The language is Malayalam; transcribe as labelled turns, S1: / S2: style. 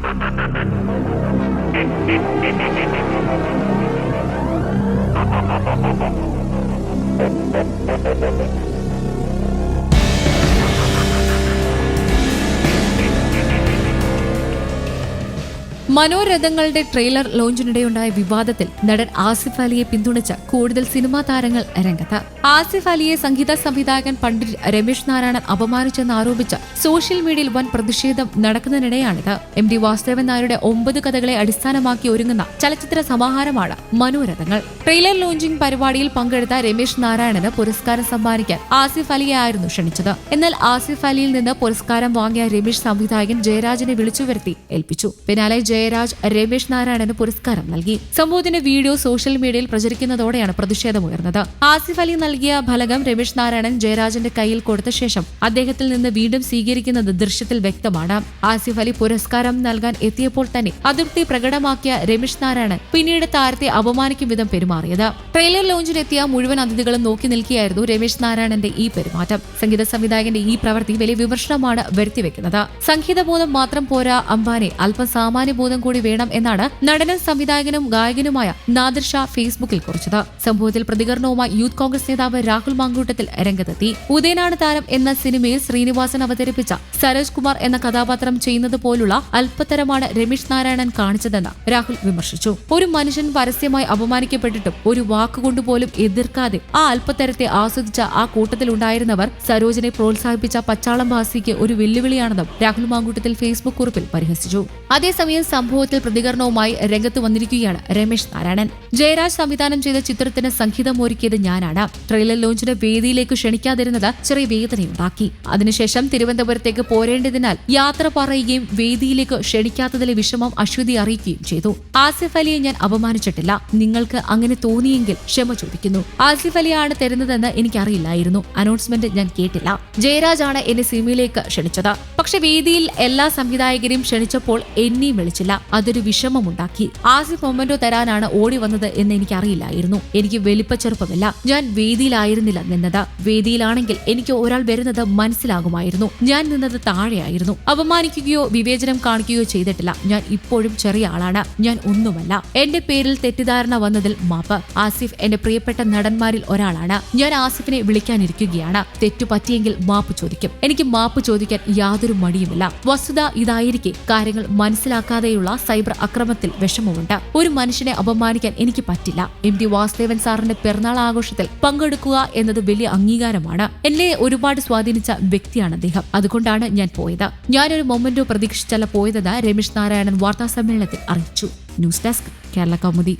S1: Thank you. മനോരഥങ്ങളുടെ ട്രെയിലർ ലോഞ്ചിനിടെയുണ്ടായ വിവാദത്തിൽ നടൻ ആസിഫ് അലിയെ പിന്തുണച്ച കൂടുതൽ സിനിമാ താരങ്ങൾ രംഗത്ത്. ആസിഫ് അലിയെ സംഗീത സംവിധായകൻ പണ്ഡിറ്റ് രമേശ് നാരായണൻ അപമാനിച്ചെന്ന് ആരോപിച്ച സോഷ്യൽ മീഡിയയിൽ വൻ പ്രതിഷേധം നടക്കുന്നതിനിടെയാണിത്. എം ഡി വാസുദേവൻ നായരുടെ ഒമ്പത് കഥകളെ അടിസ്ഥാനമാക്കി ഒരുങ്ങുന്ന ചലച്ചിത്ര സമാഹാരമാണ് മനോരഥങ്ങൾ. ട്രെയിലർ ലോഞ്ചിംഗ് പരിപാടിയിൽ പങ്കെടുത്ത രമേശ് നാരായണന് പുരസ്കാരം സമ്മാനിക്കാൻ ആസിഫ് അലിയെ ആയിരുന്നു ക്ഷണിച്ചത്. എന്നാൽ ആസിഫ് അലിയിൽ നിന്ന് പുരസ്കാരം വാങ്ങിയ രമേശ് സംവിധായകൻ ജയരാജനെ വിളിച്ചു വരുത്തി ഏൽപ്പിച്ചു. പിന്നാലെ ജയരാജ് രമേശ് നാരായണന് പുരസ്കാരം നൽകി. സംഭവത്തിന്റെ വീഡിയോ സോഷ്യൽ മീഡിയയിൽ പ്രചരിക്കുന്നതോടെയാണ് പ്രതിഷേധമുയർന്നത് ആസിഫ് അലി നൽകിയ ഫലകം രമേശ് നാരായണൻ ജയരാജന്റെ കയ്യിൽ കൊടുത്ത ശേഷം അദ്ദേഹത്തിൽ നിന്ന് വീണ്ടും സ്വീകരിക്കുന്നത് ദൃശ്യത്തിൽ വ്യക്തമാണ്. ആസിഫ് അലി പുരസ്കാരം നൽകാൻ എത്തിയപ്പോൾ തന്നെ അതൃപ്തി പ്രകടമാക്കിയ രമേശ് നാരായണൻ പിന്നീട് താരത്തെ അപമാനിക്കും വിധം പെരുമാറിയത്. ട്രെയിലർ ലോഞ്ചിലെത്തിയ മുഴുവൻ അതിഥികളും നോക്കി നിൽക്കുകയായിരുന്നു രമേശ് നാരായണന്റെ ഈ പെരുമാറ്റം. സംഗീത സംവിധായകന്റെ ഈ പ്രവൃത്തി വലിയ വിമർശനമാണ് വരുത്തിവെക്കുന്നത്. സംഗീതബോധം മാത്രം പോരാ അംബാനെ അല്പം സാമാന്യബോധം കൂടി വേണം എന്നാണ് നടനും സംവിധായകനും ഗായകനുമായ നാദിർ ഷാ ഫേസ്ബുക്കിൽ കുറിച്ചത്. സംഭവത്തിൽ പ്രതികരണവുമായി യൂത്ത് കോൺഗ്രസ് നേതാവ് രാഹുൽ മാങ്കൂട്ടത്തിൽ രംഗത്തെത്തി. ഉദയനാണ് താരം എന്ന സിനിമയിൽ ശ്രീനിവാസൻ അവതരിപ്പിച്ച സരോജ് കുമാർ എന്ന കഥാപാത്രം ചെയ്യുന്നത് പോലുള്ള അല്പത്തരമാണ് രമേശ് നാരായണൻ കാണിച്ചതെന്ന് രാഹുൽ വിമർശിച്ചു. ഒരു മനുഷ്യൻ പരസ്യമായി അപമാനിക്കപ്പെട്ടിട്ടും ഒരു വാക്കുകൊണ്ടുപോലും എതിർക്കാതെ ആ അല്പതരത്തെ ആസ്വദിച്ച ആ കൂട്ടത്തിലുണ്ടായിരുന്നവർ സരോജിനെ പ്രോത്സാഹിപ്പിച്ച പച്ചാളം ഭാസിക്ക് ഒരു വെല്ലുവിളിയാണെന്നും രാഹുൽ മാങ്കൂട്ടത്തിൽ ഫേസ്ബുക്ക് കുറിപ്പിൽ പരിഹസിച്ചു. അതേസമയം സംഭവത്തിൽ പ്രതികരണവുമായി രംഗത്ത് വന്നിരിക്കുകയാണ് രമേശ് നാരായണൻ. ജയരാജ് സംവിധാനം ചെയ്ത ചിത്രത്തിന് സംഗീതമൊരുക്കിയത് ഞാനാണ്. ട്രെയിലർ ലോഞ്ചിന് വേദിയിലേക്ക് ക്ഷണിക്കാതിരുന്നത് ചെറിയ വേദനയുണ്ടാക്കി. അതിനുശേഷം തിരുവനന്തപുരത്തേക്ക് പോരേണ്ടതിനാൽ യാത്ര പറയുകയും വേദിയിലേക്ക് ക്ഷണിക്കാത്തതിലെ വിഷമം അശ്വതി അറിയിക്കുകയും ചെയ്തു. ആസിഫ് അലിയെ ഞാൻ അപമാനിച്ചിട്ടില്ല. നിങ്ങൾക്ക് അങ്ങനെ തോന്നിയെങ്കിൽ ക്ഷമ ചോദിക്കുന്നു. ആസിഫ് അലിയാണ് തരുന്നതെന്ന് എനിക്കറിയില്ലായിരുന്നു. അനൗൺസ്മെന്റ് ഞാൻ കേട്ടില്ല. ജയരാജാണ് എന്നെ സിനിമയിലേക്ക് ക്ഷണിച്ചത്. പക്ഷെ വേദിയിൽ എല്ലാ സംവിധായകരെയും ക്ഷണിച്ചപ്പോൾ എന്നെയും വിളിച്ചില്ല. അതൊരു വിഷമമുണ്ടാക്കി. ആസിഫ് മൊമെന്റോ തരാനാണ് ഓടി വന്നത് എന്ന് എനിക്കറിയില്ലായിരുന്നു. എനിക്ക് വലിപ്പച്ചെറുപ്പമില്ല ഞാൻ വേദിയിലായിരുന്നില്ല നിന്നത് വേദിയിലാണെങ്കിൽ എനിക്ക് ഒരാൾ വരുന്നത് മനസ്സിലാകുമായിരുന്നു. ഞാൻ നിന്നത് താഴെയായിരുന്നു. അപമാനിക്കുകയോ വിവേചനം കാണിക്കുകയോ ചെയ്തിട്ടില്ല. ഞാൻ ഇപ്പോഴും ചെറിയ ആളാണ്. ഞാൻ ഒന്നുമല്ല. എന്റെ പേരിൽ തെറ്റിദ്ധാരണ വന്നതിൽ മാപ്പ്. ആസിഫ് എന്റെ പ്രിയപ്പെട്ട നടന്മാരിൽ ഒരാളാണ്. ഞാൻ ആസിഫിനെ വിളിക്കാനിരിക്കുകയാണ്. തെറ്റു പറ്റിയെങ്കിൽ മാപ്പ് ചോദിക്കും. എനിക്ക് മാപ്പ് ചോദിക്കാൻ യാതൊരു മടിയുമില്ല. വസ്തുത ഇതായിരിക്കെ. കാര്യങ്ങൾ മനസ്സിലാക്കാതെയുള്ള സൈബർ അക്രമത്തിൽ വിഷമമുണ്ട്. ഒരു മനുഷ്യനെ അപമാനിക്കാൻ എനിക്ക് പറ്റില്ല. എം ടി വാസുദേവൻ സാറിന്റെ പിറന്നാൾ ആഘോഷത്തിൽ പങ്കെടുക്കുക എന്നത് വലിയ അംഗീകാരമാണ്. എന്നെ ഒരുപാട് സ്വാധീനിച്ച വ്യക്തിയാണ് അദ്ദേഹം. അതുകൊണ്ടാണ് ഞാൻ പോയത്. ഞാനൊരു മൊമെന്റോ പ്രതീക്ഷിച്ചല്ല പോയതെന്ന് രമേശ് നാരായണൻ വാർത്താ സമ്മേളനത്തിൽ അറിയിച്ചു. News desk Kerala Kaumudi.